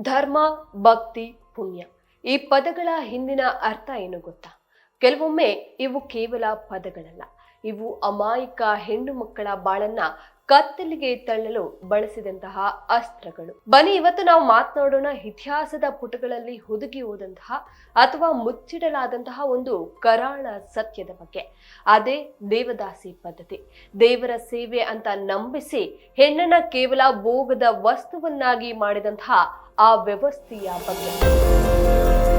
ಧರ್ಮ, ಭಕ್ತಿ, ಪುಣ್ಯ. ಈ ಪದಗಳ ಹಿಂದಿನ ಅರ್ಥ ಏನು ಗೊತ್ತಾ? ಕೆಲವೊಮ್ಮೆ ಇವು ಕೇವಲ ಪದಗಳಲ್ಲ. ಇವು ಅಮಾಯಕ ಹೆಣ್ಣು ಮಕ್ಕಳ ಬಾಳನ್ನ ಕತ್ತಲಿಗೆ ತಳ್ಳಲು ಬಳಸಿದಂತಹ ಅಸ್ತ್ರಗಳು. ಬನ್ನಿ, ಇವತ್ತು ನಾವು ಮಾತನಾಡೋಣ ಇತಿಹಾಸದ ಪುಟಗಳಲ್ಲಿ ಹುದುಗಿ ಹೋದಂತಹ ಅಥವಾ ಮುಚ್ಚಿಡಲಾದಂತಹ ಒಂದು ಕರಾಳ ಸತ್ಯದ ಬಗ್ಗೆ. ಅದೇ ದೇವದಾಸಿ ಪದ್ಧತಿ. ದೇವರ ಸೇವೆ ಅಂತ ನಂಬಿಸಿ ಹೆಣ್ಣನ್ನ ಕೇವಲ ಭೋಗದ ವಸ್ತುವನ್ನಾಗಿ ಮಾಡಿದಂತಹ ಆ ವ್ಯವಸ್ಥೆಯ ಬಗ್ಗೆ.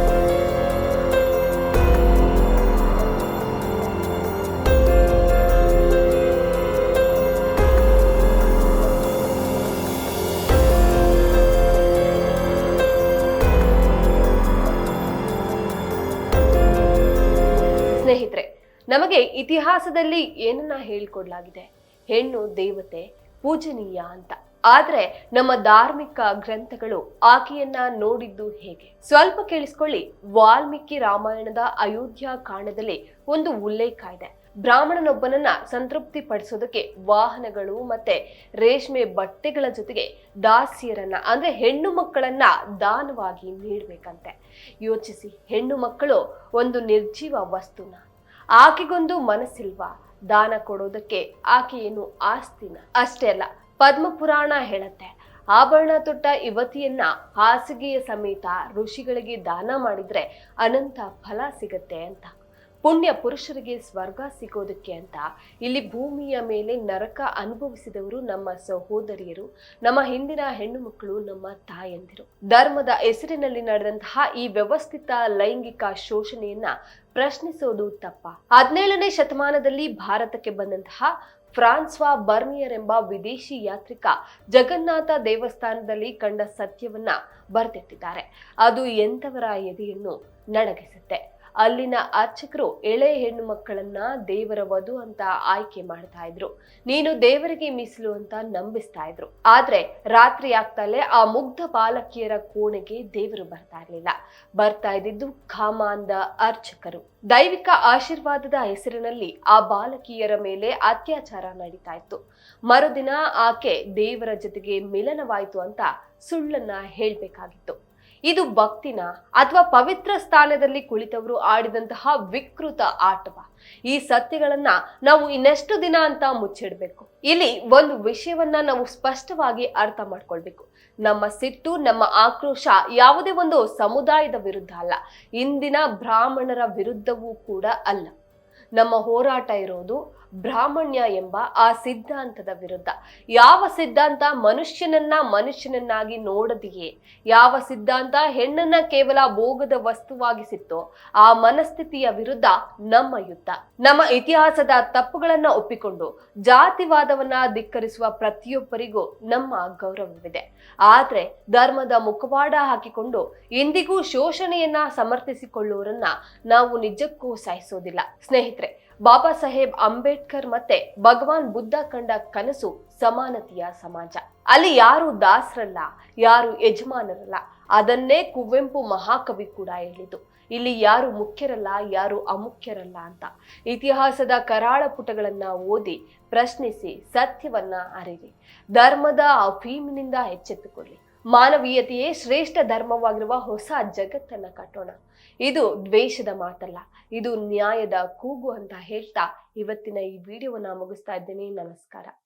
ನಮಗೆ ಇತಿಹಾಸದಲ್ಲಿ ಏನನ್ನ ಹೇಳ್ಕೊಡ್ಲಾಗಿದೆ? ಹೆಣ್ಣು ದೇವತೆ ಪೂಜನೀಯ ಅಂತ. ಆದ್ರೆ ನಮ್ಮ ಧಾರ್ಮಿಕ ಗ್ರಂಥಗಳು ಆಕೆಯನ್ನ ನೋಡಿದ್ದು ಹೇಗೆ? ಸ್ವಲ್ಪ ಕೇಳಿಸ್ಕೊಳ್ಳಿ. ವಾಲ್ಮೀಕಿ ರಾಮಾಯಣದ ಅಯೋಧ್ಯ ಕಾಣದಲ್ಲಿ ಒಂದು ಉಲ್ಲೇಖ ಇದೆ. ಬ್ರಾಹ್ಮಣನೊಬ್ಬನನ್ನ ಸಂತೃಪ್ತಿ ಪಡಿಸೋದಕ್ಕೆ ವಾಹನಗಳು ಮತ್ತೆ ರೇಷ್ಮೆ ಬಟ್ಟೆಗಳ ಜೊತೆಗೆ ದಾಸಿಯರನ್ನ, ಅಂದ್ರೆ ಹೆಣ್ಣು ಮಕ್ಕಳನ್ನ ದಾನವಾಗಿ ನೀಡ್ಬೇಕಂತೆ. ಯೋಚಿಸಿ, ಹೆಣ್ಣು ಮಕ್ಕಳು ಒಂದು ನಿರ್ಜೀವ ವಸ್ತುನ. ಆಕೆಗೊಂದು ಮನಸ್ಸಿಲ್ವಾ? ದಾನ ಕೊಡೋದಕ್ಕೆ ಆಕೆ ಏನು ಆಸ್ತಿನ ಅಷ್ಟೇ ಅಲ್ಲ, ಪದ್ಮಪುರಾಣ ಹೇಳತ್ತೆ. ಆಭರಣ ತೊಟ್ಟ ಯುವತಿಯನ್ನ ಹಾಸಿಗೆಯ ಸಮೇತ ಋಷಿಗಳಿಗೆ ದಾನ ಮಾಡಿದ್ರೆ ಅನಂತ ಫಲ ಸಿಗತ್ತೆ ಅಂತ. ಪುಣ್ಯ ಪುರುಷರಿಗೆ ಸ್ವರ್ಗ ಸಿಗೋದಕ್ಕೆ ಅಂತ. ಇಲ್ಲಿ ಭೂಮಿಯ ಮೇಲೆ ನರಕ ಅನುಭವಿಸಿದವರು ನಮ್ಮ ಸಹೋದರಿಯರು, ನಮ್ಮ ಹಿಂದಿನ ಹೆಣ್ಣು ಮಕ್ಕಳು, ನಮ್ಮ ತಾಯಂದಿರು. ಧರ್ಮದ ಹೆಸರಿನಲ್ಲಿ ನಡೆದಂತಹ ಈ ವ್ಯವಸ್ಥಿತ ಲೈಂಗಿಕ ಶೋಷಣೆಯನ್ನ ಪ್ರಶ್ನಿಸೋದು ತಪ್ಪ. ಹದಿನೇಳನೇ ಶತಮಾನದಲ್ಲಿ ಭಾರತಕ್ಕೆ ಬಂದಂತಹ ಫ್ರಾನ್ಸ್ವಾ ಬರ್ನಿಯರ್ ಎಂಬ ವಿದೇಶಿ ಯಾತ್ರಿಕ ಜಗನ್ನಾಥ ದೇವಸ್ಥಾನದಲ್ಲಿ ಕಂಡ ಸತ್ಯವನ್ನ ಬರೆದಿಟ್ಟಿದ್ದಾರೆ. ಅದು ಎಂಥವರ ಎದೆಯನ್ನು ನಡಗಿಸುತ್ತೆ? ಅಲ್ಲಿನ ಅರ್ಚಕರು ಎಳೆ ಹೆಣ್ಣು ಮಕ್ಕಳನ್ನ ದೇವರ ವಧು ಅಂತ ಆಯ್ಕೆ ಮಾಡ್ತಾ ಇದ್ರು. ನೀನು ದೇವರಿಗೆ ಮೀಸಲು ಅಂತ ನಂಬಿಸ್ತಾ ಇದ್ರು. ಆದ್ರೆ ರಾತ್ರಿ ಆಗ್ತಲೇ ಆ ಮುಗ್ಧ ಬಾಲಕಿಯರ ಕೋಣೆಗೆ ದೇವರು ಬರ್ತಾ ಇರ್ಲಿಲ್ಲ. ಬರ್ತಾ ಇದ್ದಿದ್ದು ಖಾಮಾಂದ ಅರ್ಚಕರು. ದೈವಿಕ ಆಶೀರ್ವಾದದ ಹೆಸರಿನಲ್ಲಿ ಆ ಬಾಲಕಿಯರ ಮೇಲೆ ಅತ್ಯಾಚಾರ ನಡೀತಾ ಇತ್ತು. ಮರುದಿನ ಆಕೆ ದೇವರ ಜೊತೆಗೆ ಮಿಲನವಾಯಿತು ಅಂತ ಸುಳ್ಳನ್ನ ಹೇಳ್ಬೇಕಾಗಿತ್ತು. ಇದು ಭಕ್ತಿನ ಅಥವಾ ಪವಿತ್ರ ಸ್ಥಾನದಲ್ಲಿ ಕುಳಿತವರು ಆಡಿದಂತಹ ವಿಕೃತ ಆಟವ. ಈ ಸತ್ಯಗಳನ್ನ ನಾವು ಇನ್ನೆಷ್ಟು ದಿನ ಅಂತ ಮುಚ್ಚಿಡ್ಬೇಕು? ಇಲ್ಲಿ ಒಂದು ವಿಷಯವನ್ನ ನಾವು ಸ್ಪಷ್ಟವಾಗಿ ಅರ್ಥ ಮಾಡ್ಕೊಳ್ಬೇಕು. ನಮ್ಮ ಸಿಟ್ಟು, ನಮ್ಮ ಆಕ್ರೋಶ ಯಾವುದೇ ಒಂದು ಸಮುದಾಯದ ವಿರುದ್ಧ ಅಲ್ಲ. ಇಂದಿನ ಬ್ರಾಹ್ಮಣರ ವಿರುದ್ಧವೂ ಕೂಡ ಅಲ್ಲ. ನಮ್ಮ ಹೋರಾಟ ಇರೋದು ಬ್ರಾಹ್ಮಣ್ಯ ಎಂಬ ಆ ಸಿದ್ಧಾಂತದ ವಿರುದ್ಧ. ಯಾವ ಸಿದ್ಧಾಂತ ಮನುಷ್ಯನನ್ನ ಮನುಷ್ಯನನ್ನಾಗಿ ನೋಡದೆಯೇ? ಯಾವ ಸಿದ್ಧಾಂತ ಹೆಣ್ಣನ್ನ ಕೇವಲ ಭೋಗದ ವಸ್ತುವಾಗಿಸಿತ್ತೋ, ಆ ಮನಸ್ಥಿತಿಯ ವಿರುದ್ಧ ನಮ್ಮ ಯುದ್ಧ. ನಮ್ಮ ಇತಿಹಾಸದ ತಪ್ಪುಗಳನ್ನ ಒಪ್ಪಿಕೊಂಡು, ಜಾತಿವಾದವನ್ನ ಧಿಕ್ಕರಿಸುವ ಪ್ರತಿಯೊಬ್ಬರಿಗೂ ನಮ್ಮ ಗೌರವವಿದೆ. ಆದ್ರೆ ಧರ್ಮದ ಮುಖವಾಡ ಹಾಕಿಕೊಂಡು ಇಂದಿಗೂ ಶೋಷಣೆಯನ್ನ ಸಮರ್ಥಿಸಿಕೊಳ್ಳುವರನ್ನ ನಾವು ನಿಜಕ್ಕೂ ಸಹಿಸೋದಿಲ್ಲ. ಸ್ನೇಹಿತರೆ ಬಾಬಾ ಸಾಹೇಬ್ ಅಂಬೇಡ್ಕರ್ ಮತ್ತೆ ಭಗವಾನ್ ಬುದ್ಧ ಕಂಡ ಕನಸು ಸಮಾನತೆಯ ಸಮಾಜ. ಅಲ್ಲಿ ಯಾರು ದಾಸರಲ್ಲ, ಯಾರು ಯಜಮಾನರಲ್ಲ, ಅದನ್ನೇ ಕುವೆಂಪು ಮಹಾಕವಿ ಕೂಡ ಹೇಳಿದ್ದು. ಇಲ್ಲಿ ಯಾರು ಮುಖ್ಯರಲ್ಲ, ಯಾರು ಅಮುಖ್ಯರಲ್ಲ ಅಂತ. ಇತಿಹಾಸದ ಕರಾಳ ಪುಟಗಳನ್ನ ಓದಿ ಪ್ರಶ್ನಿಸಿ ಸತ್ಯವನ್ನ ಅರಿರಿ. ಧರ್ಮದ ಅಫೀಮಿನಿಂದ ಎಚ್ಚೆತ್ತುಕೊಳ್ಳಿ. ಮಾನವೀಯತೆಯೇ ಶ್ರೇಷ್ಠ ಧರ್ಮವಾಗಿರುವ ಹೊಸ ಜಗತ್ತನ್ನ ಕಟ್ಟೋಣ. ಇದು ದ್ವೇಷದ ಮಾತಲ್ಲ, ಇದು ನ್ಯಾಯದ ಕೂಗು ಅಂತ ಹೇಳ್ತಾ ಇವತ್ತಿನ ಈ ವಿಡಿಯೋವನ್ನ ಮುಗಿಸ್ತಾ ಇದ್ದೇನೆ. ನಮಸ್ಕಾರ.